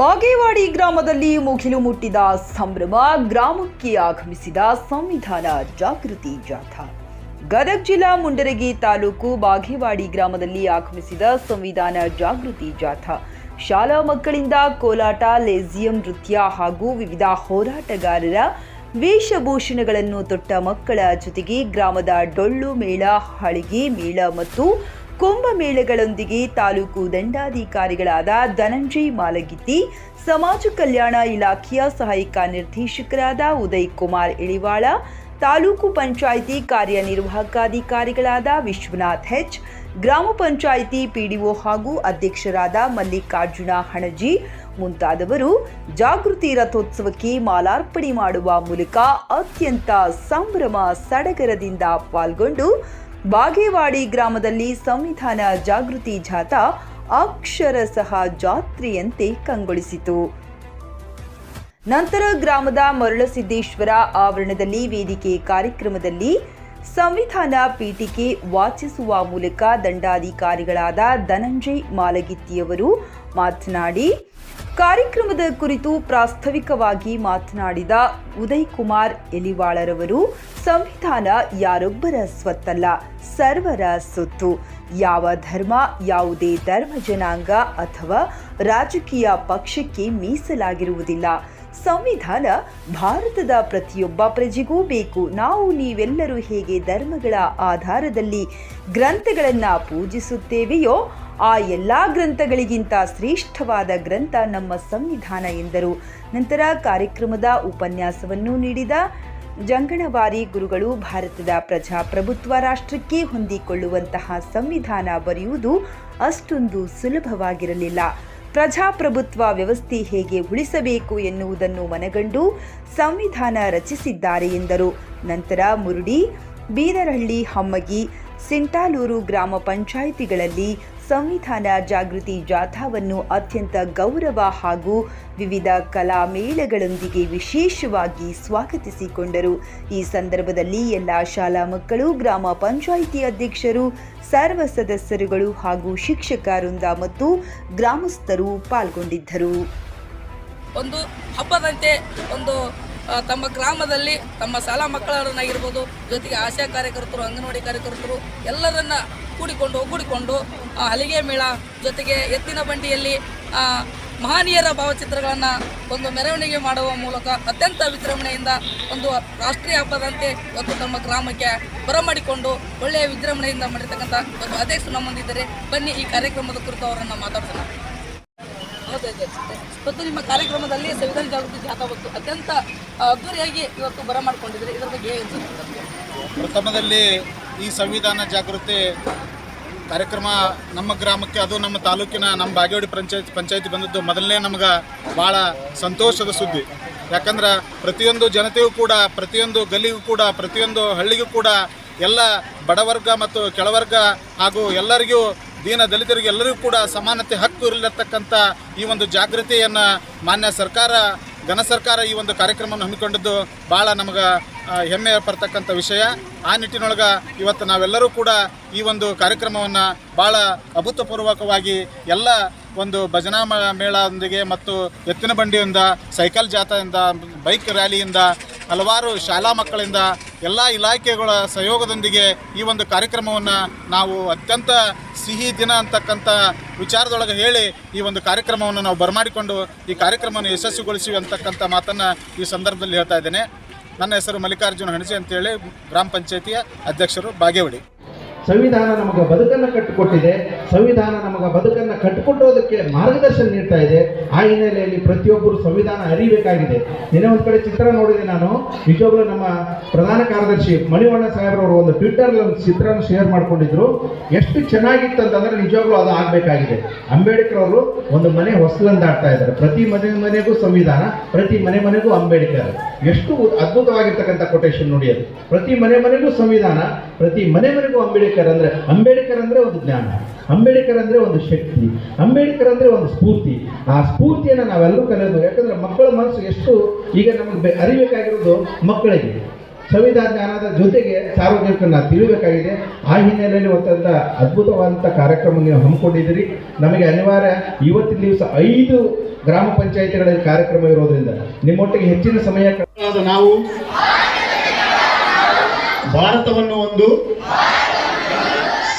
ಬಾಗೇವಾಡಿ ಗ್ರಾಮದಲ್ಲಿ ಮುಗಿಲು ಮುಟ್ಟಿದ ಸಂಭ್ರಮ ಗ್ರಾಮಕ್ಕೆ ಆಗಮಿಸಿದ ಸಂವಿಧಾನ ಜಾಗೃತಿ ಜಾಥಾ. ಗದಗ ಜಿಲ್ಲಾ ಮುಂಡರಗಿ ತಾಲೂಕು ಬಾಗೇವಾಡಿ ಗ್ರಾಮದಲ್ಲಿ ಆಗಮಿಸಿದ ಸಂವಿಧಾನ ಜಾಗೃತಿ ಜಾಥಾ. ಶಾಲಾ ಮಕ್ಕಳಿಂದ ಕೋಲಾಟ, ಲೇಸಿಯಂ ನೃತ್ಯ ಹಾಗೂ ವಿವಿಧ ಹೋರಾಟಗಾರರ ವೇಷಭೂಷಣಗಳನ್ನು ತೊಟ್ಟ ಮಕ್ಕಳ ಜೊತೆಗೆ ಗ್ರಾಮದ ಡೊಳ್ಳು ಮೇಳ, ಹಳಿಗೆ ಮೇಳ ಮತ್ತು ಕುಂಭಮೇಳಗಳೊಂದಿಗೆ ತಾಲೂಕು ದಂಡಾಧಿಕಾರಿಗಳಾದ ಧನಂಜಯ್ ಮಾಲಗಿತ್ತಿ, ಸಮಾಜ ಕಲ್ಯಾಣ ಇಲಾಖೆಯ ಸಹಾಯಕ ನಿರ್ದೇಶಕರಾದ ಉದಯ್ ಕುಮಾರ್ ಇಳಿವಾಳ, ತಾಲೂಕು ಪಂಚಾಯಿತಿ ಕಾರ್ಯನಿರ್ವಾಹಕಾಧಿಕಾರಿಗಳಾದ ವಿಶ್ವನಾಥ್ ಹೆಚ್ ಗ್ರಾಮ ಪಂಚಾಯಿತಿ ಪಿಡಿಒ ಹಾಗೂ ಅಧ್ಯಕ್ಷರಾದ ಮಲ್ಲಿಕಾರ್ಜುನ ಹಣಜಿ ಮುಂತಾದವರು ಜಾಗೃತಿ ರಥೋತ್ಸವಕ್ಕೆ ಮಾಲಾರ್ಪಣೆ ಮಾಡುವ ಮೂಲಕ ಅತ್ಯಂತ ಸಂಭ್ರಮ ಸಡಗರದಿಂದ ಪಾಲ್ಗೊಂಡು ಬಾಗೇವಾಡಿ ಗ್ರಾಮದಲ್ಲಿ ಸಂವಿಧಾನ ಜಾಗೃತಿ ಜಾಥಾ ಅಕ್ಷರಶಃ ಜಾತ್ರೆಯಂತೆ ಕಂಗೊಳಿಸಿತು. ನಂತರ ಗ್ರಾಮದ ಮರುಳಸಿದ್ದೇಶ್ವರ ಆವರಣದಲ್ಲಿ ವೇದಿಕೆ ಕಾರ್ಯಕ್ರಮದಲ್ಲಿ ಸಂವಿಧಾನ ಪೀಠಿಕೆ ವಾಚಿಸುವ ಮೂಲಕ ದಂಡಾಧಿಕಾರಿಗಳಾದ ಧನಂಜಯ್ ಮಾಲಗಿತ್ತಿಯವರು ಮಾತನಾಡಿ ಕಾರ್ಯಕ್ರಮದ ಕುರಿತು ಪ್ರಾಸ್ತಾವಿಕವಾಗಿ ಮಾತನಾಡಿದ ಉದಯ್ ಕುಮಾರ್ ಎಲಿವಾಳರವರು, ಸಂವಿಧಾನ ಯಾರೊಬ್ಬರ ಸ್ವತ್ತಲ್ಲ, ಸರ್ವರ ಸೊತ್ತು. ಯಾವ ಧರ್ಮ, ಯಾವುದೇ ಧರ್ಮ ಜನಾಂಗ ಅಥವಾ ರಾಜಕೀಯ ಪಕ್ಷಕ್ಕೆ ಮೀಸಲಾಗಿರುವುದಿಲ್ಲ. ಸಂವಿಧಾನ ಭಾರತದ ಪ್ರತಿಯೊಬ್ಬ ಪ್ರಜೆಗೂ ಬೇಕು. ನಾವು ನೀವೆಲ್ಲರೂ ಹೇಗೆ ಧರ್ಮಗಳ ಆಧಾರದಲ್ಲಿ ಗ್ರಂಥಗಳನ್ನು ಪೂಜಿಸುತ್ತೇವೆಯೋ, ಆ ಎಲ್ಲ ಗ್ರಂಥಗಳಿಗಿಂತ ಶ್ರೇಷ್ಠವಾದ ಗ್ರಂಥ ನಮ್ಮ ಸಂವಿಧಾನ ಎಂದರು. ನಂತರ ಕಾರ್ಯಕ್ರಮದ ಉಪನ್ಯಾಸವನ್ನು ನೀಡಿದ ಜಂಗಣವಾರಿ ಗುರುಗಳು ಭಾರತದ ಪ್ರಜಾಪ್ರಭುತ್ವ ರಾಷ್ಟ್ರಕ್ಕೆ ಹೊಂದಿಕೊಳ್ಳುವಂತಹ ಸಂವಿಧಾನ ಬರೆಯುವುದು ಅಷ್ಟೊಂದು ಸುಲಭವಾಗಿರಲಿಲ್ಲ. ಪ್ರಜಾಪ್ರಭುತ್ವ ವ್ಯವಸ್ಥೆ ಹೇಗೆ ಉಳಿಸಬೇಕು ಎನ್ನುವುದನ್ನು ಮನಗಂಡು ಸಂವಿಧಾನ ರಚಿಸಿದ್ದಾರೆ ಎಂದರು. ನಂತರ ಮುರುಡಿ ಬೀದರಹಳ್ಳಿ ಹಮ್ಮಗಿ ಸಿಂಟಾಲೂರು ಗ್ರಾಮ ಪಂಚಾಯಿತಿಗಳಲ್ಲಿ ಸಂವಿಧಾನ ಜಾಗೃತಿ ಜಾಥಾವನ್ನು ಅತ್ಯಂತ ಗೌರವ ಹಾಗೂ ವಿವಿಧ ಕಲಾ ಮೇಳಗಳೊಂದಿಗೆ ವಿಶೇಷವಾಗಿ ಸ್ವಾಗತಿಸಿಕೊಂಡರು. ಈ ಸಂದರ್ಭದಲ್ಲಿ ಎಲ್ಲ ಶಾಲಾ ಮಕ್ಕಳು, ಗ್ರಾಮ ಪಂಚಾಯಿತಿ ಅಧ್ಯಕ್ಷರು, ಸರ್ವ ಸದಸ್ಯರುಗಳು ಹಾಗೂ ಶಿಕ್ಷಕ ವೃಂದ ಮತ್ತು ಗ್ರಾಮಸ್ಥರು ಪಾಲ್ಗೊಂಡಿದ್ದರು. ಒಂದು ಹಬ್ಬದಂತೆ ಒಂದು ತಮ್ಮ ಗ್ರಾಮದಲ್ಲಿ ತಮ್ಮ ಶಾಲಾ ಮಕ್ಕಳನ್ನಾಗಿರ್ಬೋದು ಜೊತೆಗೆ ಆಶಾ ಕಾರ್ಯಕರ್ತರು, ಅಂಗನವಾಡಿ ಕಾರ್ಯಕರ್ತರು ಎಲ್ಲರನ್ನ ಕೂಡಿಕೊಂಡು, ಒಗ್ಗೂಡಿಕೊಂಡು ಹಲಿಗೆ ಮೇಳ ಜೊತೆಗೆ ಎತ್ತಿನ ಬಂಡಿಯಲ್ಲಿ ಮಹನೀಯರ ಭಾವಚಿತ್ರಗಳನ್ನು ಒಂದು ಮೆರವಣಿಗೆ ಮಾಡುವ ಮೂಲಕ ಅತ್ಯಂತ ವಿಜೃಂಭಣೆಯಿಂದ ಒಂದು ರಾಷ್ಟ್ರೀಯ ಹಬ್ಬದಂತೆ ಇವತ್ತು ತಮ್ಮ ಗ್ರಾಮಕ್ಕೆ ಬರಮಾಡಿಕೊಂಡು ಒಳ್ಳೆಯ ವಿಜೃಂಭಣೆಯಿಂದ ಮಾಡಿರ್ತಕ್ಕಂಥ ಒಂದು ಅಧ್ಯಕ್ಷರು ನಮ್ಮೊಂದಿದ್ದಾರೆ ಬನ್ನಿ ಈ ಕಾರ್ಯಕ್ರಮದ ಕುರಿತು ಅವರನ್ನು ಮಾತಾಡ್ಸೋಣ. ಇವತ್ತು ನಿಮ್ಮ ಕಾರ್ಯಕ್ರಮದಲ್ಲಿ ಸಂವಿಧಾನ ಜಾಗೃತಿ ಜಾಥಾ ಹೊತ್ತು ಅತ್ಯಂತ ಅದ್ದೂರಿಯಾಗಿ ಇವತ್ತು ಬರಮಾಡಿಕೊಂಡಿದ್ರೆ ಇದರ ಬಗ್ಗೆ ಪ್ರಥಮದಲ್ಲಿ ಈ ಸಂವಿಧಾನ ಜಾಗೃತಿ ಕಾರ್ಯಕ್ರಮ ನಮ್ಮ ಗ್ರಾಮಕ್ಕೆ, ಅದು ನಮ್ಮ ತಾಲೂಕಿನ ನಮ್ಮ ಬಾಗೇವಾಡಿ ಪಂಚಾಯತ್, ಪಂಚಾಯತಿ ಬಂದದ್ದು ಮೊದಲನೇ ನಮ್ಗೆ ಭಾಳ ಸಂತೋಷದ ಸುದ್ದಿ. ಯಾಕಂದ್ರೆ ಪ್ರತಿಯೊಂದು ಜನತೆಯೂ ಕೂಡ, ಪ್ರತಿಯೊಂದು ಗಲ್ಲಿಗೂ ಕೂಡ, ಪ್ರತಿಯೊಂದು ಹಳ್ಳಿಗೂ ಕೂಡ ಎಲ್ಲ ಬಡವರ್ಗ ಮತ್ತು ಕೆಳವರ್ಗ ಹಾಗೂ ಎಲ್ಲರಿಗೂ, ದೀನ ದಲಿತರಿಗೆ ಎಲ್ಲರಿಗೂ ಕೂಡ ಸಮಾನತೆ ಹಕ್ಕು ಇರಲಿರ್ತಕ್ಕಂಥ ಈ ಒಂದು ಜಾಗೃತಿಯನ್ನು ಮಾನ್ಯ ಸರ್ಕಾರ, ಘನ ಸರ್ಕಾರ ಈ ಒಂದು ಕಾರ್ಯಕ್ರಮವನ್ನು ಹಮ್ಮಿಕೊಂಡಿದ್ದು ಭಾಳ ನಮಗೆ ಹೆಮ್ಮೆ ಪಡ್ತಕ್ಕಂಥ ವಿಷಯ. ಆ ನಿಟ್ಟಿನೊಳಗೆ ಇವತ್ತು ನಾವೆಲ್ಲರೂ ಕೂಡ ಈ ಒಂದು ಕಾರ್ಯಕ್ರಮವನ್ನು ಭಾಳ ಅಭೂತಪೂರ್ವಕವಾಗಿ ಎಲ್ಲ ಒಂದು ಭಜನಾ ಮೇಳದೊಂದಿಗೆ ಮತ್ತು ಎತ್ತಿನ ಬಂಡಿಯಿಂದ, ಸೈಕಲ್ ಜಾಥಾದಿಂದ, ಬೈಕ್ ರ್ಯಾಲಿಯಿಂದ, ಹಲವಾರು ಶಾಲಾ ಮಕ್ಕಳಿಂದ ಎಲ್ಲ ಇಲಾಖೆಗಳ ಸಹಯೋಗದೊಂದಿಗೆ ಈ ಒಂದು ಕಾರ್ಯಕ್ರಮವನ್ನು ನಾವು ಅತ್ಯಂತ ಸಿಹಿ ದಿನ ಅಂತಕ್ಕಂಥ ವಿಚಾರದೊಳಗೆ ಹೇಳಿ ಈ ಒಂದು ಕಾರ್ಯಕ್ರಮವನ್ನು ನಾವು ಬರಮಾಡಿಕೊಂಡು ಈ ಕಾರ್ಯಕ್ರಮವನ್ನು ಯಶಸ್ವಿಗೊಳಿಸಿವಿ ಅಂತಕ್ಕಂಥ ಮಾತನ್ನು ಈ ಸಂದರ್ಭದಲ್ಲಿ ಹೇಳ್ತಾ ಇದ್ದೇನೆ. ನನ್ನ ಹೆಸರು ಮಲ್ಲಿಕಾರ್ಜುನ ಹಣಸೆ ಅಂತೇಳಿ ಗ್ರಾಮ ಪಂಚಾಯತಿಯ ಅಧ್ಯಕ್ಷರು ಬಾಗೇವಾಡಿ. ಸಂವಿಧಾನ ನಮಗೆ ಬದುಕನ್ನು ಕಟ್ಟಿಕೊಟ್ಟಿದೆ. ಸಂವಿಧಾನ ನಮಗೆ ಬದುಕನ್ನು ಕಟ್ಟಿಕೊಟ್ಟೋದಕ್ಕೆ ಮಾರ್ಗದರ್ಶನ ನೀಡ್ತಾ ಇದೆ. ಆ ಹಿನ್ನೆಲೆಯಲ್ಲಿ ಪ್ರತಿಯೊಬ್ಬರು ಸಂವಿಧಾನ ಅರಿಬೇಕಾಗಿದೆ. ನಿನ್ನೆ ಒಂದು ಕಡೆ ಚಿತ್ರ ನೋಡಿದೆ ನಾನು. ನಿಜವಾಗ್ಲೂ ನಮ್ಮ ಪ್ರಧಾನ ಕಾರ್ಯದರ್ಶಿ ಮಣಿವಣ್ಣ ಸಾಹೇಬ್ರವರು ಒಂದು ಟ್ವಿಟ್ಟರ್ ಒಂದು ಚಿತ್ರನ ಶೇರ್ ಮಾಡ್ಕೊಂಡಿದ್ರು. ಎಷ್ಟು ಚೆನ್ನಾಗಿತ್ತು ಅಂತಂದ್ರೆ ನಿಜವಾಗ್ಲೂ ಅದು ಆಗಬೇಕಾಗಿದೆ. ಅಂಬೇಡ್ಕರ್ ಅವರು ಒಂದು ಮನೆ ಹೊಸಲಂದಾಡ್ತಾ ಇದ್ದಾರೆ. ಪ್ರತಿ ಮನೆ ಮನೆಗೂ ಸಂವಿಧಾನ, ಪ್ರತಿ ಮನೆ ಮನೆಗೂ ಅಂಬೇಡ್ಕರ್. ಎಷ್ಟು ಅದ್ಭುತವಾಗಿರ್ತಕ್ಕಂಥ ಕೊಟೇಶನ್ ನೋಡಿ ಅದು. ಪ್ರತಿ ಮನೆ ಮನೆಗೂ ಸಂವಿಧಾನ, ಪ್ರತಿ ಮನೆ ಮನೆಗೂ ಅಂಬೇಡ್ಕರ್. ಅಂದ್ರೆ ಅಂಬೇಡ್ಕರ್ ಅಂದ್ರೆ ಒಂದು ಜ್ಞಾನ, ಅಂಬೇಡ್ಕರ್ ಅಂದ್ರೆ ಒಂದು ಶಕ್ತಿ, ಅಂಬೇಡ್ಕರ್ ಅಂದ್ರೆ ಒಂದು ಸ್ಫೂರ್ತಿ. ಆ ಸ್ಫೂರ್ತಿಯನ್ನು ನಾವೆಲ್ಲರೂ ಕಲಿಯೋದು ಯಾಕಂದ್ರೆ ಮಕ್ಕಳ ಮನಸ್ಸು ಎಷ್ಟು ಈಗ ನಮಗೆ ಅರಿಬೇಕಾಗಿರೋದು ಮಕ್ಕಳಿಗೆ. ಸಂವಿಧಾನ ಜ್ಞಾನದ ಜೊತೆಗೆ ಸಾರ್ವಜನಿಕರನ್ನ ತಿಳಿಬೇಕಾಗಿದೆ. ಆ ಹಿನ್ನೆಲೆಯಲ್ಲಿ ಒಂದಂಥ ಅದ್ಭುತವಾದಂಥ ಕಾರ್ಯಕ್ರಮ ನೀವು ಹಮ್ಮಿಕೊಂಡಿದ್ದೀರಿ. ನಮಗೆ ಅನಿವಾರ್ಯ ಇವತ್ತಿನ ದಿವಸ ಐದು ಗ್ರಾಮ ಪಂಚಾಯಿತಿಗಳಲ್ಲಿ ಕಾರ್ಯಕ್ರಮ ಇರೋದ್ರಿಂದ ನಿಮ್ಮೊಟ್ಟಿಗೆ ಹೆಚ್ಚಿನ ಸಮಯ ನಾವು ಭಾರತವನ್ನು ಒಂದು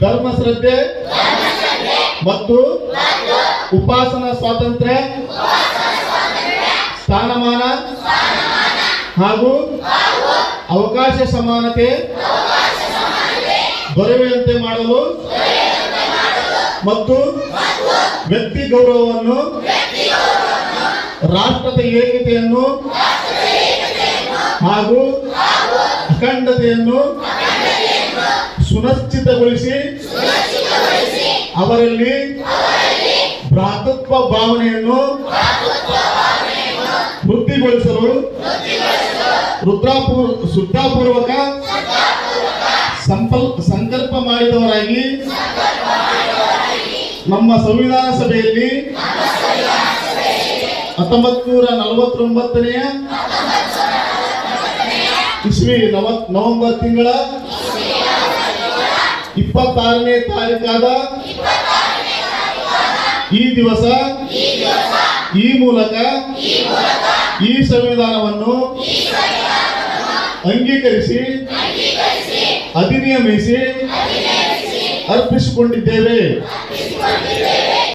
ಧರ್ಮ ಶ್ರದ್ಧೆ ಮತ್ತು ಉಪಾಸನಾ ಸ್ವಾತಂತ್ರ್ಯ, ಸ್ಥಾನಮಾನ ಹಾಗೂ ಅವಕಾಶ ಸಮಾನತೆ ದೊರೆಯುವಂತೆ ಮಾಡಲು ಮತ್ತು ವ್ಯಕ್ತಿ ಗೌರವವನ್ನು ರಾಷ್ಟ್ರದ ಏಕತೆಯನ್ನು ಹಾಗೂ ಅಖಂಡತೆಯನ್ನು ಸುನಿಶ್ಚಿತಗೊಳಿಸಿ ಅವರಲ್ಲಿ ಭ್ರಾತೃತ್ವ ಭಾವನೆಯನ್ನು ವೃದ್ಧಿಗೊಳಿಸಲು ರುದ್ರಾಪೂರ್ ಶ್ರದ್ಧಾಪೂರ್ವಕ ಸಂಕಲ್ಪ ಸಂಕಲ್ಪ ಮಾಡಿದವರಾಗಿ ನಮ್ಮ ಸಂವಿಧಾನ ಸಭೆಯಲ್ಲಿ ಹತ್ತೊಂಬತ್ ನೂರ ನಲವತ್ತೊಂಬತ್ತನೆಯ ಇಸ್ವಿ ನವ ನವೆಂಬರ್ ತಿಂಗಳ ಇಪ್ಪತ್ತಾರನೇ ತಾರೀಕಾದ ಈ ದಿವಸ ಈ ಮೂಲಕ ಈ ಸಂವಿಧಾನವನ್ನು ಅಂಗೀಕರಿಸಿ ಅಧಿನಿಯಮಿಸಿ ಅರ್ಪಿಸಿಕೊಂಡಿದ್ದೇವೆ.